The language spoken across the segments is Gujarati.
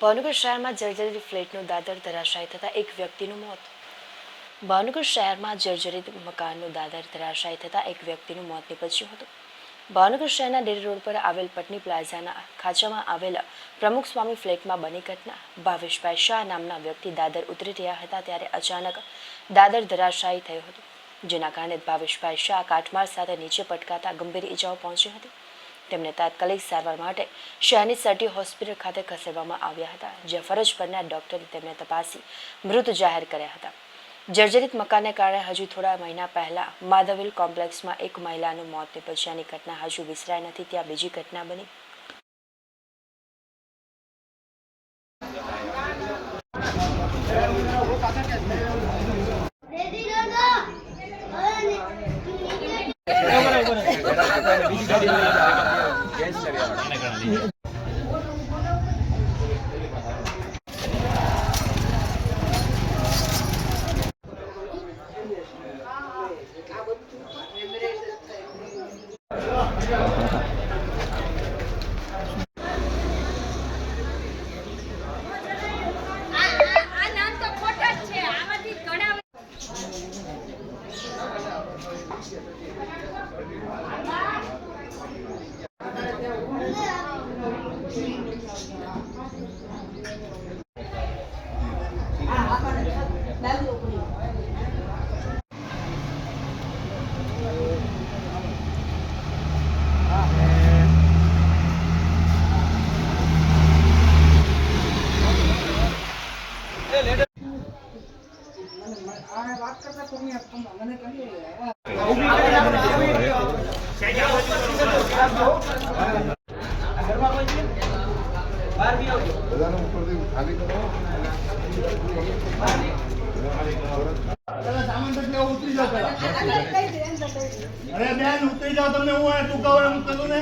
ભાવનગર શહેરમાં જર્જરિત ફ્લેટનું દાદર ધરાશાયી થતાં એક વ્યક્તિનું મોત. ભાવનગર શહેરમાં જર્જરિત મકાનનું દાદર ધરાશાયી થતાં એક વ્યક્તિનું મોત નીપજ્યું હતું. ભાવનગર શહેરના ડેરી રોડ પર આવેલ પટની પ્લાઝાના ખાંચામાં આવેલા પ્રમુખ સ્વામી ફ્લેટમાં બની ઘટના. ભાવેશભાઈ શાહ નામના વ્યક્તિ દાદર ઉતરી રહ્યા હતા ત્યારે અચાનક દાદર ધરાશાયી થયું હતું, જેના કારણે ભાવેશભાઈ શાહ કાટમાળ સાથે નીચે પટકાતા ગંભીર ઈજાઓ પહોંચી હતી. તેમને તાત્કાલિક સારવાર માટે શહેરની સટી હોસ્પિટલ ખાતે ખસેડવામાં આવ્યા હતા, જ્યાં ફરજ પરના ડોક્ટરે તેમને તપાસી મૃત જાહેર કર્યા હતા. જર્જરિત મકાનને કારણે હજુ થોડા મહિના પહેલા માધવિલ કોમ્પ્લેક્સમાં એક મહિલાનું મોત નિપજ્યાની ઘટના હજુ વિસરાય નથી, ત્યાં બીજી ઘટના બની. રેડી Italia. બધાને ઉપરથી ખાલી કરો. અરે બેન ઉતરી જાઓ તમને હું આ ટૂંકાવાળા મૂકી દઉં ને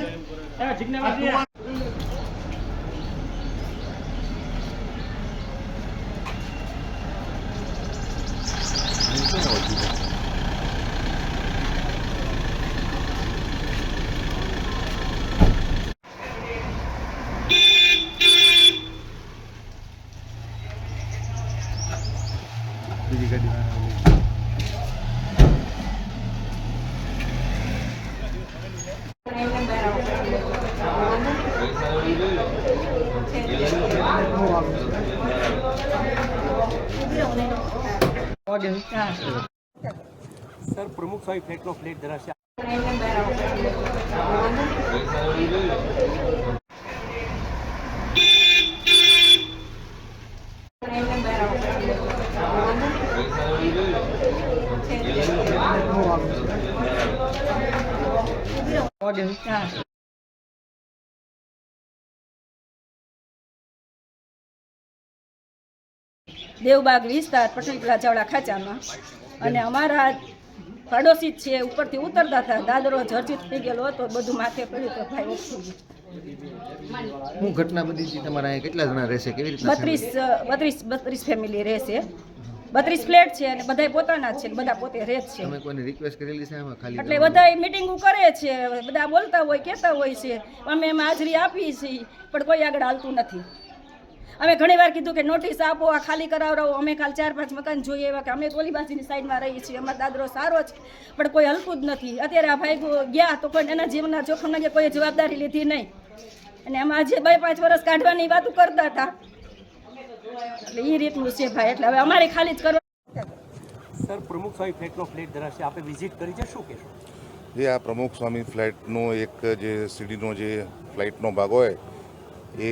આ ટૂંકા- બીજી ગાડી સર પ્રમુખ સ્વામી ફ્લેટનો ફ્લેટ ધરાશે દેવબાગ વિસ્તાર પટેલ પ્લાઝાવાળા ખાચામાં. અને અમારા પડોશી જ છે ઉપરથી ઉતરતા હતા. દાદરો જર્જિત થઈ ગયેલો હતો બધું માથે પડ્યું તો ભાઈ ઓછું શું ઘટના બધી છે તમારા કેટલા જણા રહેશે? કેવી રીતે બત્રીસ બત્રીસ બત્રીસ ફેમિલી રહેશે. બત્રીસ ફ્લેટ છે અને બધા પોતાના છે બધા પોતે રહે છે. તમે કોઈને રિક્વેસ્ટ કરેલી છે આમાં? ખાલી એટલે બધા મિટિંગો કરે છે બધા બોલતા હોય કહેતા હોય છે. અમે એમાં હાજરી આપી છીએ પણ કોઈ આગળ હાલતું નથી. અમે ઘણી વાર કીધું કે નોટિસ આપો આ ખાલી કરાવરાવો. અમે કાલ ચાર પાંચ મકાન જોઈએ એવા કે અમે ગોલીબાજીની સાઈડમાં રહીએ છીએ. અમારો દાદરો સારો છે પણ કોઈ હલકું જ નથી. અત્યારે આ ભાઈ ગયા તો કોઈ એના જીવનના જોખમના કે કોઈ જવાબદારી લીધી નહીં. અને આમાં આજે બે પાંચ વર્ષ કાઢવાની વાતો કરતા હતા. એટલે એ રીતનું છે ભાઈ. એટલે હવે અમારે ખાલી જ કરવા સર પ્રમુખ સ્વામી ફ્લેટનો ફ્લેટ ધરાશે આપણે વિઝિટ કરી છે? શું કહેશો? જે આ પ્રમુખ સ્વામી ફ્લેટનો એક જે સીડીનો જે ફ્લાઇટનો ભાગ હોય એ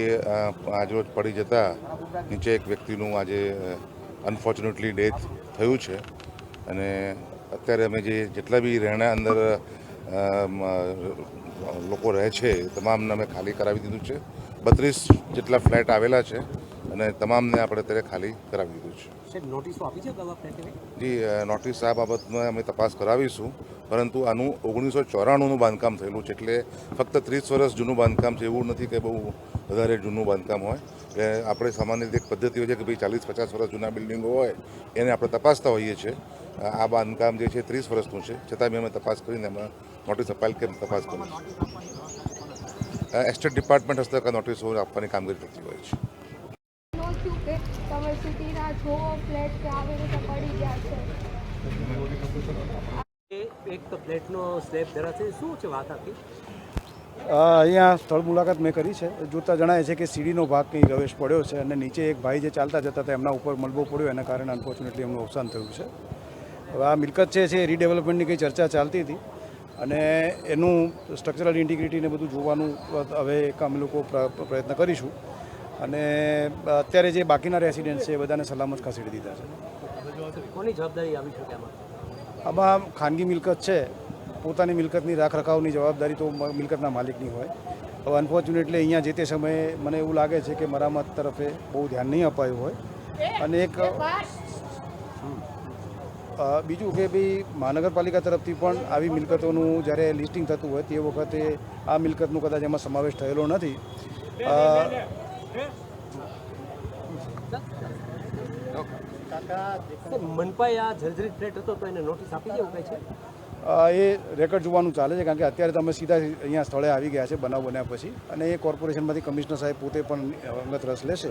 આજરોજ પડી જતા નીચે એક વ્યક્તિનું આજે અનફોર્ચ્યુનેટલી ડેથ થયું છે. અને અત્યારે અમે જે જેટલા બી રહેણા અંદર લોકો રહે છે એ તમામને અમે ખાલી કરાવી દીધું છે. બત્રીસ જેટલા ફ્લેટ આવેલા છે અને તમામને આપણે અત્યારે ખાલી કરાવી દીધું છે. જી નોટિસ આ બાબતમાં અમે તપાસ કરાવીશું. પરંતુ આનું ઓગણીસો ચોરાણુંનું બાંધકામ થયેલું છે. એટલે ફક્ત ત્રીસ વર્ષ જૂનું બાંધકામ છે. એવું નથી કે બહુ વધારે જૂનું બાંધકામ હોય એટલે આપણે સામાન્ય રીતે એક પદ્ધતિ હોય છે કે ભાઈ ચાલીસ પચાસ વર્ષ જૂના બિલ્ડિંગો હોય એને આપણે તપાસતા હોઈએ છીએ. આ બાંધકામ જે છે ત્રીસ વર્ષનું છે. છતાં બી અમે તપાસ કરીને એમાં નોટિસ અપાયેલ કે તપાસ કરી એસ્ટેટ ડિપાર્ટમેન્ટ હસ્તક નોટિસ આપવાની કામગીરી થતી હોય છે. એક ફ્લેટનો સ્લેબ ધરાશે શું છે વાત અ, અહીંયા સ્થળ મુલાકાત મેં કરી છે. જોતા જણાય છે કે સીડીનો ભાગ કંઈ રવેશ પડ્યો છે અને નીચે એક ભાઈ જે ચાલતા જતા હતા એમના ઉપર મલબો પડ્યો એના કારણે અનફોર્ચ્યુનેટલી એમનું અવસાન થયું છે. હવે આ મિલકત છે એ રીડેવલપમેન્ટની કંઈ ચર્ચા ચાલતી હતી અને એનું સ્ટ્રક્ચરલ ઇન્ટિગ્રિટીને બધું જોવાનું હવે એક અમે લોકો પ્ર- પ્રયત્ન કરીશું. અને અત્યારે જે બાકીના રેસિડેન્ટ્સ છે એ બધાને સલામત ખસેડી દીધા છે. કોની જવાબદારી આવી શકે આમાં આમાં ખાનગી મિલકત છે. પોતાની મિલકતની રાખ રખાવની જવાબદારી તો મિલકતના માલિકની હોય. હવે અનફોર્ચ્યુનેટલી અહીંયા જે તે સમયે મને એવું લાગે છે કે મરામત તરફે બહુ ધ્યાન નહીં અપાયું હોય. અને એક બીજું કે ભાઈ મહાનગરપાલિકા તરફથી પણ આવી મિલકતોનું જ્યારે લિસ્ટિંગ થતું હોય તે વખતે આ મિલકતનું કદાચ એમાં સમાવેશ થયેલો નથી. મનપાએ આ જર્જરિત ફ્લેટ હતો તો એને નોટિસ આપી દેવું કઈ છે? એ રેકર્ડ જોવાનું ચાલે છે કારણ કે અત્યારે તમે સીધા અહીંયા સ્થળે આવી ગયા છે બનાવ બન્યા પછી અને એ કોર્પોરેશનમાંથી કમિશનર સાહેબ પોતે પણ અંગત રસ લેશે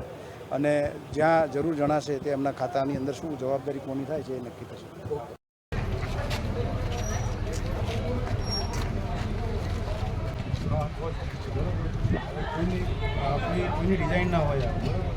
અને જ્યાં જરૂર જણાશે તે એમના ખાતાની અંદર શું જવાબદારી કોની થાય છે એ નક્કી થશે ડિઝાઇન ના હોય